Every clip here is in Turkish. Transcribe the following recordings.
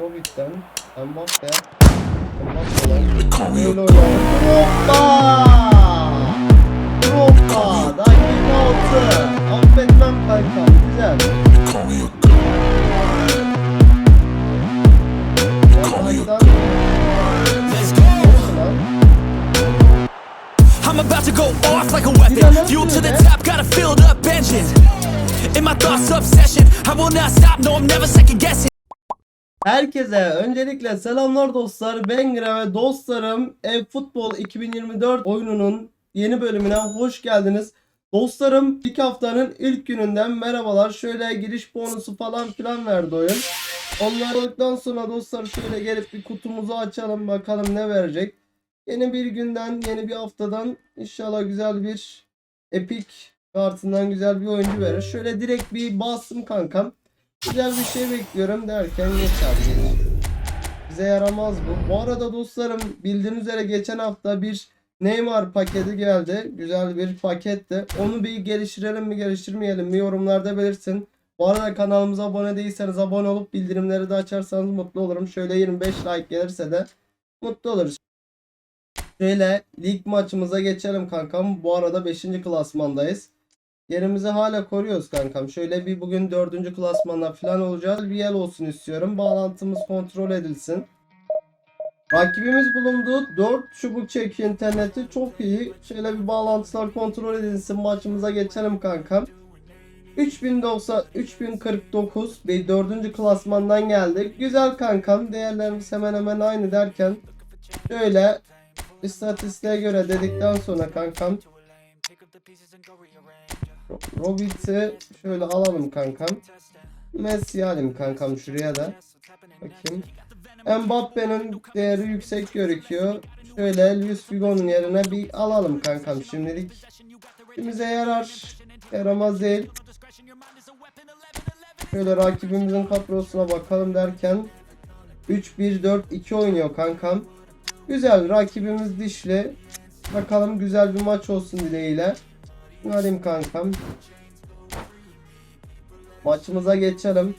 Robit'ten Mbappe Mbappe'den Böyle oynayalım. Drogba! Drogba! Dakika 6. Affetmem kankam. Güzel. Vallahi'den- Olsun lan. I'm about to go off like a weapon. Fuel to the top, got a filled up engine. In my thoughts, obsession. I will not stop, no, I'm never second guessing. Herkese öncelikle selamlar dostlar. Ben Gira ve dostlarım Ev Futbol 2024 oyununun yeni bölümüne hoş geldiniz. Dostlarım ilk haftanın ilk gününden merhabalar. Şöyle giriş bonusu falan filan verdi oyun. Onlar olduktan sonra dostlar şöyle gelip bir kutumuzu açalım bakalım ne verecek. Yeni bir günden, yeni bir haftadan inşallah güzel bir epic kartından güzel bir oyuncu verir. Şöyle direkt bir bastım kankam. Güzel bir şey bekliyorum derken geç abi. Bize yaramaz bu. Bu arada dostlarım bildiğiniz üzere geçen hafta bir Neymar paketi geldi. Güzel bir paketti. Onu bir geliştirelim mi geliştirmeyelim mi yorumlarda belirtin. Bu arada kanalımıza abone değilseniz abone olup bildirimleri de açarsanız mutlu olurum. Şöyle 25 like gelirse de mutlu oluruz. Şöyle lig maçımıza geçelim kankam. Bu arada 5. klasmandayız. Yerimizi hala koruyoruz kankam. Şöyle bir bugün 4. klasmanda falan olacağız. Bir yer olsun istiyorum. Bağlantımız kontrol edilsin. Rakibimiz bulundu. 4 çubuk çekiyor interneti. Çok iyi. Şöyle bir bağlantılar kontrol edilsin. Maçımıza geçelim kankam. 3090 3049 bir 4. klasmandan geldik. Güzel kankam. Değerlerimiz hemen hemen aynı derken şöyle istatistiğe göre dedikten sonra kankam Robit'i şöyle alalım kankam. Messi alayım kankam şuraya da. Bakayım. Mbappe'nin değeri yüksek gözüküyor. Şöyle Luis Figo'nun yerine bir alalım kankam şimdilik. Bize yarar. Yaramaz değil. Şöyle rakibimizin kadrosuna bakalım derken 3-1-4-2 oynuyor kankam. Güzel rakibimiz dişli. Bakalım güzel bir maç olsun dileğiyle. Alayım kankam. Maçımıza geçelim.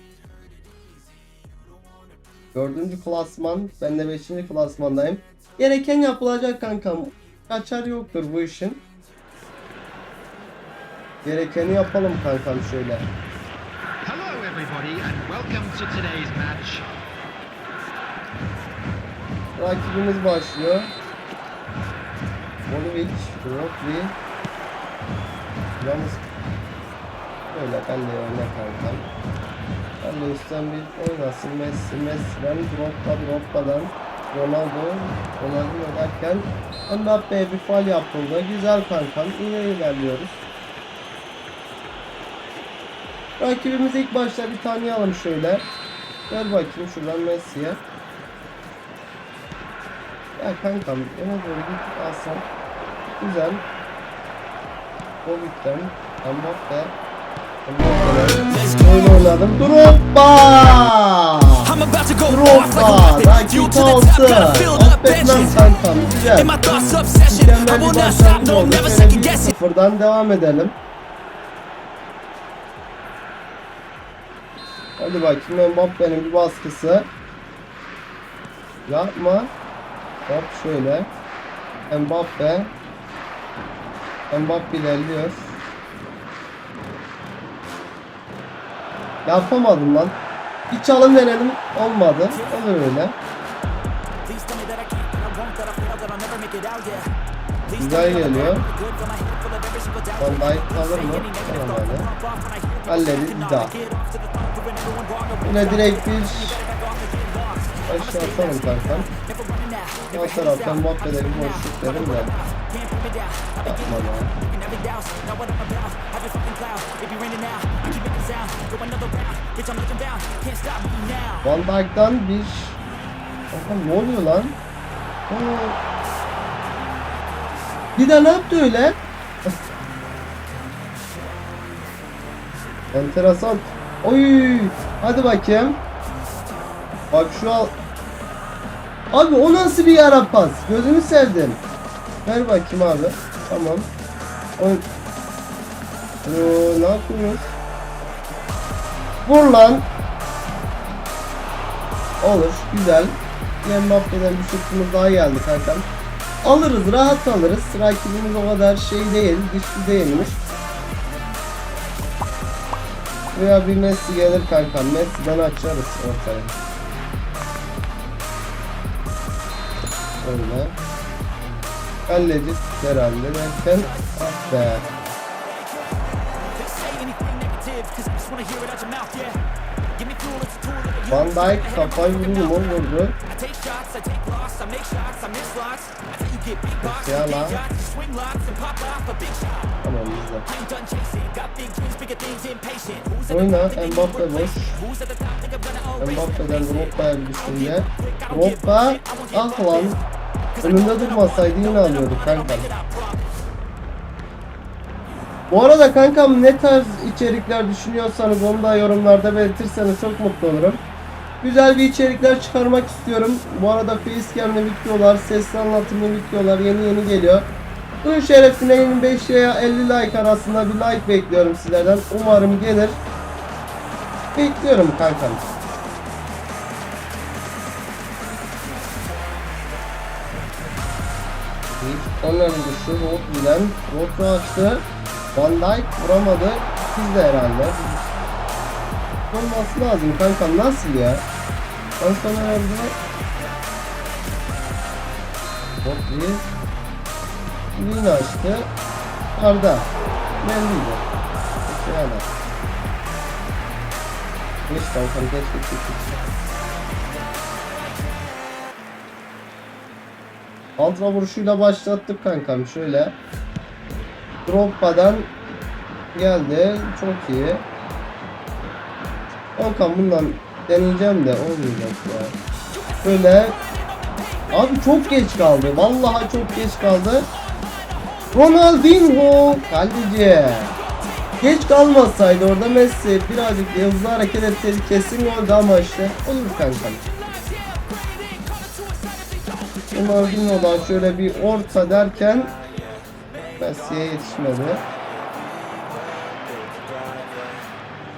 Dördüncü klasman. Ben de beşinci klasmandayım. Gereken yapılacak kankam. Kaçar yoktur bu işin. Gerekeni yapalım kankam şöyle. Hello, everybody, and welcome to today's match. Rakibimiz başlıyor. Bolovic, Rodri. Yalnız böyle ben de oyna kankam. Ben de üstten bir oynasın Messi, Messi'den, Drogba, Drogba'dan, Ronaldo, Ronaldo derken Mbappe'ye bir fal yapıldı. Güzel kankam, iyi ilerliyoruz. Rakibimizi ilk başta bir tanıyalım şöyle. Ver bakayım şuradan Messi'ye. Ya kankam öne doğru git alsan. Güzel. Bobik'ten. Mbappe. Mbappe'den. Böyle oynadım. Drogba! I'm about to go off like a Drogba! weapon. Fuel to Dakika the top, 6. got a filled up Affetmem engine. kankam. Güzel. Mükemmel bir başlangıç oldu. Şöyle sıfırdan devam edelim. Hadi bakayım Mbappe'nin bir baskısı. Yapma. Hop şöyle. Mbappe. Mbappe ilerliyor. Yapamadım lan. Bir çalım denedim. Olmadı. Olur öyle. Güzel geliyor. Van Dijk kalır mı? Tamam hadi. Halledin bir daha. Yine direkt bir aşağı atalım kankam. Sağ taraftan Mbappe'de bir boşluk derim de. Yapma lan. Van Dijk'tan bir... Kankam ne oluyor lan? Aa. Bir de ne yaptı öyle? Enteresan. Oy! Hadi bakayım. Bak şu al. Abi o nasıl bir yara pas? Gözünü sevdim. Ver bakayım abi. Tamam. Oy. Ne yapıyoruz? Vur lan. Olur. Güzel. Mbappe'den bir şutumuz daha geldi kankam. Alırız. Rahat alırız. Rakibimiz o kadar şey değil. Güçlü değilmiş. Veya bir Messi gelir kankam. Messi'den açarız ortaya. Öyle. Kaleci herhalde derken ah be. Van Dijk kafayı vurdu mu vurdu. I take shots, I take loss, I make shots, I miss lots. I tell you get big box, Ya big lan. shots, you swing lots and pop off a big shot. Tamam the Oyna Mbappe boş. Mbappe'den Drogba'ya bir düşünce. Drogba ah lan. Önünde durmasaydı yine alıyorduk kankam. Bu arada kankam ne tarz içerikler düşünüyorsanız onu da yorumlarda belirtirseniz çok mutlu olurum. Güzel bir içerikler çıkarmak istiyorum. Bu arada facecam'li videolar, sesli anlatımlı videolar yeni yeni geliyor. Bunun şerefine 25 veya 50 like arasında bir like bekliyorum sizlerden. Umarım gelir. Bekliyorum kankam. Dışı Roth bilen Roth'u açtı. Van Dijk vuramadı. Siz de herhalde. Olması lazım kankam nasıl ya? Ben sana orada Roth'u Yine açtı. Arda. Belliydi. Yani. Geç kankam geç geç geç. geç. Altra vuruşuyla başlattık kankam şöyle. Drogba'dan geldi. Çok iyi. Kankam bundan deneyeceğim de olmayacak ya. Şöyle. Abi çok geç kaldı. Vallahi çok geç kaldı. Ronaldinho kaleci. Geç kalmasaydı orada Messi birazcık hızlı hareket etseydi kesin goldü ama işte olur kankam. Ronaldinho'dan şöyle bir orta derken Messi'ye yetişmedi.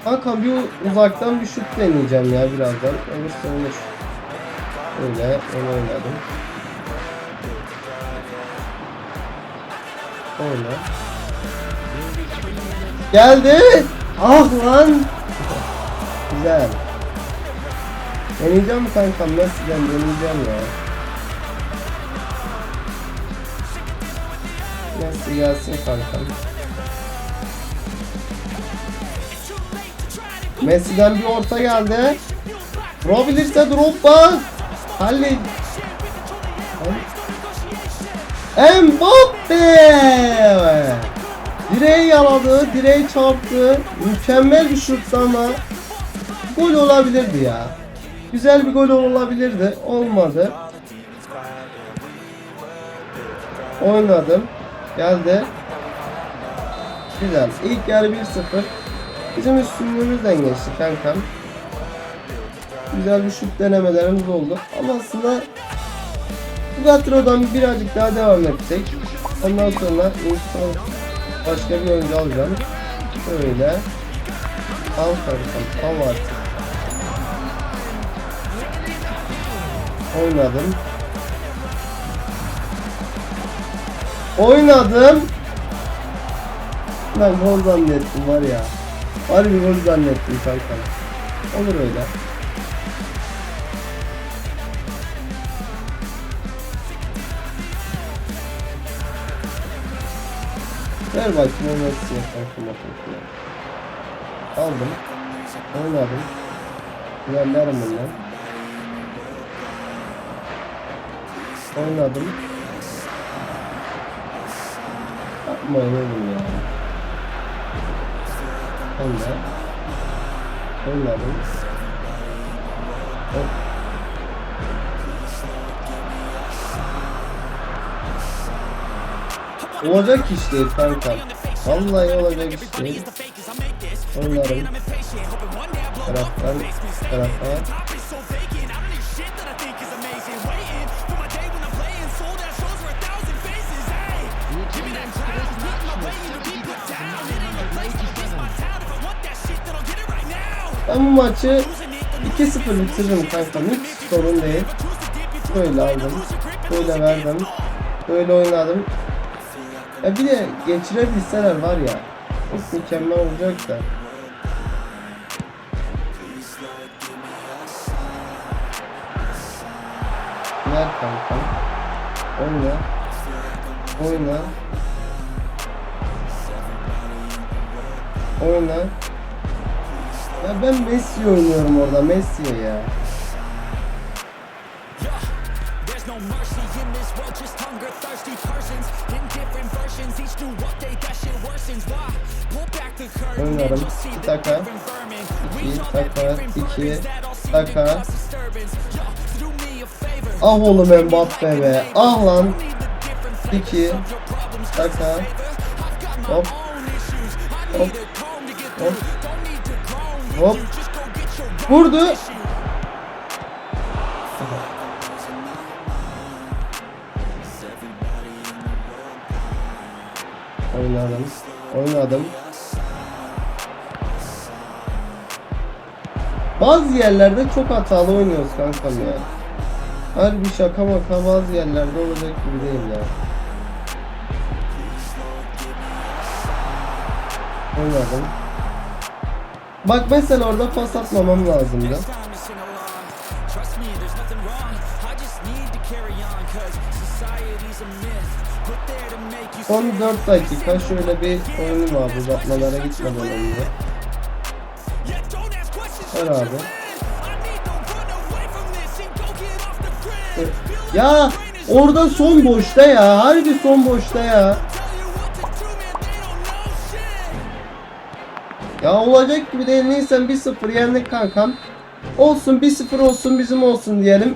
Hakan bir uzaktan bir şut deneyeceğim ya birazdan. Olursa olur. Öyle onu oynadım. Oyna. Geldi. Ah lan. Güzel. Deneyeceğim kankam Messi'den deneyeceğim ya. Messi gelsin kankam. Messi'den bir orta geldi. Vurabilirse Drogba. Halil. Mbappe. Direği yaladı, direği çarptı. Mükemmel bir şuttu ama gol olabilirdi ya. Güzel bir gol olabilirdi. Olmadı. Oynadım. Geldi. Güzel. İlk yarı 1-0. Bizim üstünlüğümüzden geçti kankam. Güzel bir şut denemelerimiz oldu. Ama aslında Bugatro'dan birazcık daha devam etsek. Ondan sonra insan başka bir oyuncu alacağım. Şöyle. Al kankam. Al artık. Oynadım. Oynadım. Ben gol zannettim var ya. Harbi gol zannettim kankam. Olur öyle. Ver bakayım o Messi'ye kankam bakayım. Aldım. Oynadım. Gönderim bundan. Oynadım. Yapmayın oğlum ya. Oyna. Oynadım. Hop. Olacak iş değil kanka. Vallahi olacak iş değil. Oynadım. Taraftan Ben bu maçı 2-0 bitiririm kankam. Hiç sorun değil. Böyle aldım. Böyle verdim. Böyle oynadım. Ya bir de geçirebilseler var ya. Çok mükemmel olacak da. Ver kankam. Oyna. Oyna. Oyna. Ya ben Messi oynuyorum orada. Messi'ye ya. İki the taka. İki taka. iki taka. Ah oğlum Mbappe be. Ah lan. İki taka. Hop. Hop. Hop. Hop. Vurdu. Oynadım. Oynadım. Bazı yerlerde çok hatalı oynuyoruz kankam ya. Harbi şaka maka bazı yerlerde olacak gibi değil ya. Oynadım. Bak mesela orada pas atmamam lazımdı. Son sin. 4 dakika şöyle bir oyunum var uzatmalara gitmeden önce. Ver abi. Ya orada son boşta ya. Harbi son boşta ya. Ya olacak gibi değil. Neyse 1-0 yendik kankam. Olsun 1-0 olsun bizim olsun diyelim.